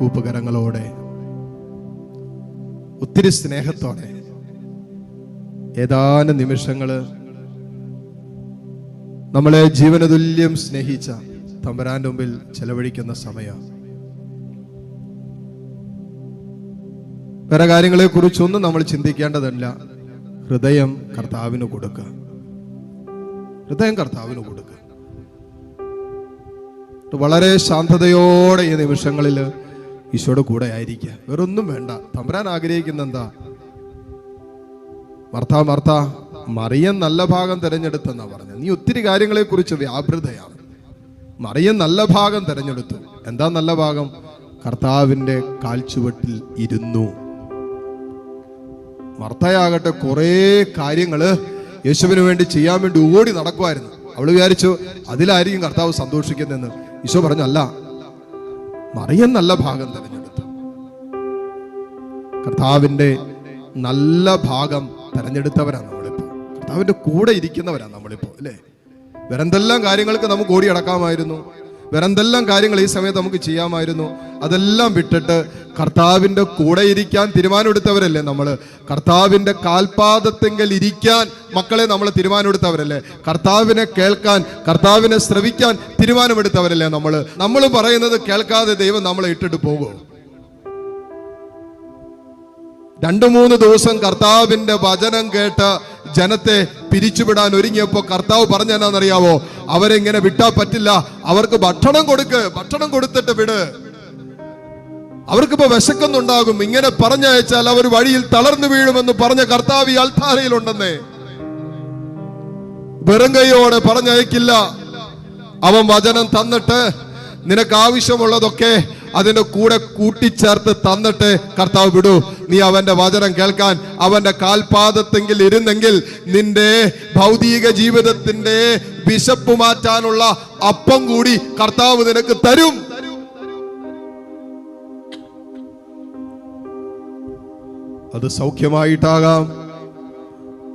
കൂപ്പുകരങ്ങളോടെ ഒത്തിരി സ്നേഹത്തോടെ ഏതാനും നിമിഷങ്ങൾ നമ്മളെ ജീവനതുല്യം സ്നേഹിച്ച തമ്പരാന്റെ മുമ്പിൽ ചെലവഴിക്കുന്ന സമയം. വേറെ കാര്യങ്ങളെ കുറിച്ചൊന്നും നമ്മൾ ചിന്തിക്കേണ്ടതല്ല. ഹൃദയം കർത്താവിന് കൊടുക്കുക ഹൃദയം കർത്താവിന് കൊടുക്കുക വളരെ ശാന്തതയോടെ ഈ നിമിഷങ്ങളിൽ ഈശോയുടെ കൂടെ ആയിരിക്കുക. വേറൊന്നും വേണ്ട. തമ്പുരാൻ ആഗ്രഹിക്കുന്ന എന്താ മർത്ത മർത്താ മറിയൻ നല്ല ഭാഗം തിരഞ്ഞെടുത്തെന്നാ പറഞ്ഞത്. നീ ഒത്തിരി കാര്യങ്ങളെ കുറിച്ച് വ്യാപൃതയാണ്. മറിയൻ നല്ല ഭാഗം തിരഞ്ഞെടുത്തു. എന്താ നല്ല ഭാഗം? കർത്താവിന്റെ കാൽച്ചുവട്ടിൽ ഇരുന്നു. മർത്തയാകട്ടെ കുറേ കാര്യങ്ങൾ യേശുവിന് വേണ്ടി ചെയ്യാൻ വേണ്ടി ഓടി നടക്കുമായിരുന്നു അവൾ വിചാരിച്ചു അതിലായിരിക്കും കർത്താവ് സന്തോഷിക്കുന്നതെന്ന്. ഈശോ പറഞ്ഞു അല്ല മറിയൻ നല്ല ഭാഗം തിരഞ്ഞെടുത്തു. കർത്താവിന്റെ നല്ല ഭാഗം തിരഞ്ഞെടുത്തവരാണ് നമ്മളിപ്പോ കർത്താവിന്റെ കൂടെ ഇരിക്കുന്നവരാണ് നമ്മളിപ്പോ അല്ലേ? വേറെന്തെല്ലാം കാര്യങ്ങൾക്ക് നമുക്ക് ഓടി അടക്കാമായിരുന്നു വേറെന്തെല്ലാം കാര്യങ്ങൾ ഈ സമയത്ത് നമുക്ക് ചെയ്യാമായിരുന്നു? അതെല്ലാം വിട്ടിട്ട് കർത്താവിന്റെ കൂടെ ഇരിക്കാൻ തീരുമാനമെടുത്തവരല്ലേ നമ്മൾ കർത്താവിന്റെ കാൽപാദത്തെങ്കിൽ ഇരിക്കാൻ മക്കളെ നമ്മൾ തീരുമാനമെടുത്തവരല്ലേ? കർത്താവിനെ കേൾക്കാൻ കർത്താവിനെ ശ്രവിക്കാൻ തീരുമാനമെടുത്തവരല്ലേ നമ്മൾ നമ്മൾ പറയുന്നത് കേൾക്കാതെ ദൈവം നമ്മളെ ഇട്ടിട്ട് പോകുമോ രണ്ടു മൂന്ന് ദിവസം കർത്താവിന്റെ വചനം കേട്ട ജനത്തെ പിരിച്ചുവിടാൻ ഒരുങ്ങിയപ്പോ കർത്താവ് പറഞ്ഞ എന്നാണെന്നറിയാവോ? അവരെങ്ങനെ വിട്ടാ പറ്റില്ല. അവർക്ക് ഭക്ഷണം കൊടുക്ക് ഭക്ഷണം കൊടുത്തിട്ട് വിട്. അവർക്കിപ്പോ വിശക്കുന്നുണ്ടാകും. ഇങ്ങനെ പറഞ്ഞയച്ചാൽ അവർ വഴിയിൽ തളർന്നു വീഴുമെന്ന് പറഞ്ഞ കർത്താവ് ഈ അൾത്താരയിലുണ്ടെന്നേ വെറും കൈയോടെ പറഞ്ഞയക്കില്ല. അവൻ വചനം തന്നിട്ട് നിനക്ക് ആവശ്യമുള്ളതൊക്കെ അതിന്റെ കൂടെ കൂട്ടിച്ചേർത്ത് തന്നിട്ട് കർത്താവ് വിടൂ. നീ അവന്റെ വചനം കേൾക്കാൻ അവന്റെ കാൽപാദത്തെങ്കിൽ ഇരുന്നെങ്കിൽ നിന്റെ ഭൗതിക ജീവിതത്തിന്റെ വിശപ്പ് മാറ്റാനുള്ള അപ്പം കൂടി കർത്താവ് നിനക്ക് തരും. അത് സൗഖ്യമായിട്ടാകാം.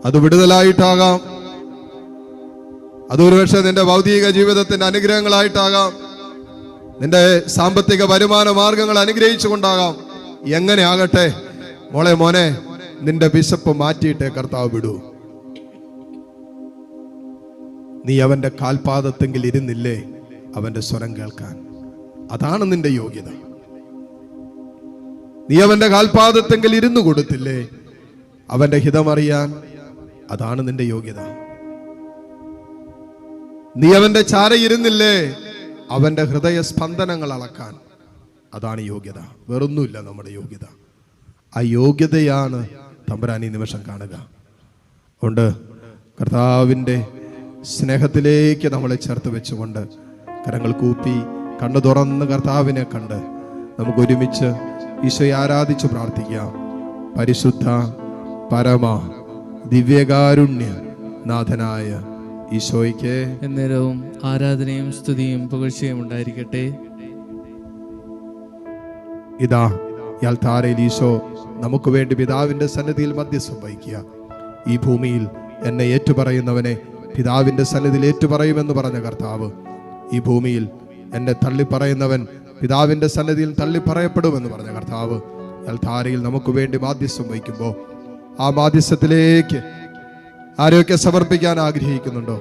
അത് വിടുതലായിട്ടാകാം. അത് ഒരുപക്ഷെ നിന്റെ ഭൗതിക ജീവിതത്തിന്റെ അനുഗ്രഹങ്ങളായിട്ടാകാം. നിന്റെ സാമ്പത്തിക വരുമാന മാർഗങ്ങൾ അനുഗ്രഹിച്ചുകൊണ്ടാകാം. എങ്ങനെ ആകട്ടെ മോളെ മോനെ നിന്റെ വിശപ്പ് മാറ്റിയിട്ട് കർത്താവ് വിടൂ. നീ അവന്റെ കാൽപാദത്തെങ്കിൽ ഇരുന്നില്ലേ? അവന്റെ സ്വരം കേൾക്കാൻ. അതാണ് നിന്റെ യോഗ്യത. നീ അവന്റെ കാൽപാദത്തെങ്കിൽ ഇരുന്നു കൊടുത്തില്ലേ? അവന്റെ ഹിതമറിയാൻ അതാണ് നിന്റെ യോഗ്യത. നീ അവന്റെ ചാരയിരുന്നില്ലേ അവന്റെ ഹൃദയ സ്പന്ദനങ്ങൾ അളക്കാൻ അതാണ് യോഗ്യത. വേറൊന്നുമില്ല നമ്മുടെ യോഗ്യത. ആ യോഗ്യതയാണ് തമ്പുരാൻ ഈ നിമിഷം കാണുക. അതുകൊണ്ട് കർത്താവിന്റെ സ്നേഹത്തിലേക്ക് നമ്മളെ ചേർത്ത് വെച്ചുകൊണ്ട് കരങ്ങൾ കൂപ്പി കണ്ണു തുറന്ന് കർത്താവിനെ കണ്ട് നമുക്ക് ഒരുമിച്ച് ഈശോയെ ആരാധിച്ചു പ്രാർത്ഥിക്കാം. പരിശുദ്ധ പരമ ദിവ്യകാരുണ്യ നാഥനായ ഈശോയ്ക്ക് എന്നേരവും ആരാധനയും സ്തുതിയും പുകഴ്ചയും ഉണ്ടായിരിക്കട്ടെ. ഇതാ ഇയാൾ താരയിൽ ഈശോ നമുക്ക് വേണ്ടി പിതാവിന്റെ സന്നിധിയിൽ മധ്യസ്ഥം വഹിക്കുക. ഈ ഭൂമിയിൽ എന്നെ ഏറ്റുപറയുന്നവനെ പിതാവിന്റെ സന്നിധിയിൽ ഏറ്റുപറയുമെന്ന് പറഞ്ഞ കർത്താവ് ഈ ഭൂമിയിൽ എന്നെ തള്ളിപ്പറയുന്നവൻ പിതാവിന്റെ സന്നിധിയിൽ തള്ളിപ്പറയപ്പെടുമെന്ന് പറഞ്ഞ കർത്താവ് ഇയാൾ താരയിൽ നമുക്ക് വേണ്ടി മാധ്യസ്ഥം വഹിക്കുമ്പോൾ ആ മാധ്യസ്ഥത്തിലേക്ക് ആരെയൊക്കെ സമർപ്പിക്കാൻ ആഗ്രഹിക്കുന്നുണ്ടോ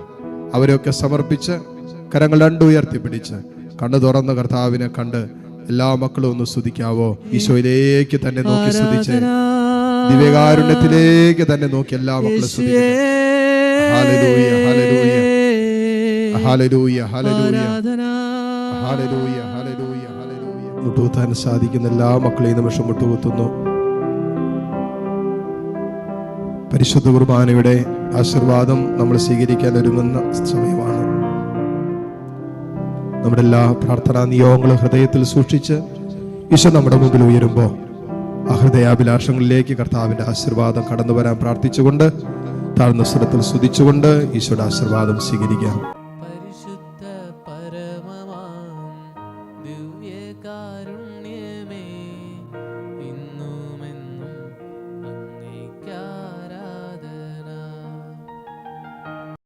അവരെയൊക്കെ സമർപ്പിച്ച് കരങ്ങൾ രണ്ടു ഉയർത്തിപ്പിടിച്ച് കണ്ണു തുറന്ന കർത്താവിനെ കണ്ട് എല്ലാ മക്കളും ഒന്ന് സ്തുതിക്കാവോ ഈശോയിലേക്ക് തന്നെ നോക്കി സ്തുതിച്ച് ദിവ്യകാരുണ്യത്തിലേക്ക് തന്നെ നോക്കി എല്ലാ മക്കളും. ഹല്ലേലൂയ, ഹല്ലേലൂയ. ആരാധന ഹല്ലേലൂയ, ഹല്ലേലൂയ, ഹല്ലേലൂയ. മുട്ടുകുത്താൻ സാധിക്കുന്ന എല്ലാ മക്കളെയും നിമിഷം മുട്ടുകുത്തുന്നു പരിശുദ്ധ കുർബാനയുടെ ആശീർവാദം നമ്മൾ സ്വീകരിക്കാൻ ഒരുങ്ങുന്ന സമയമാണ്. നമ്മുടെ എല്ലാ പ്രാർത്ഥനാ നിയോഗങ്ങളും ഹൃദയത്തിൽ സൂക്ഷിച്ച് ഈശോ നമ്മുടെ മുമ്പിൽ ഉയരുമ്പോൾ ആ ഹൃദയാഭിലാഷങ്ങളിലേക്ക് കർത്താവിന്റെ ആശീർവാദം കടന്നു വരാൻ പ്രാർത്ഥിച്ചുകൊണ്ട് താഴ്ന്ന സ്വരത്തിൽ സ്തുതിച്ചുകൊണ്ട് ഈശോയുടെ ആശീർവാദം സ്വീകരിക്കാം.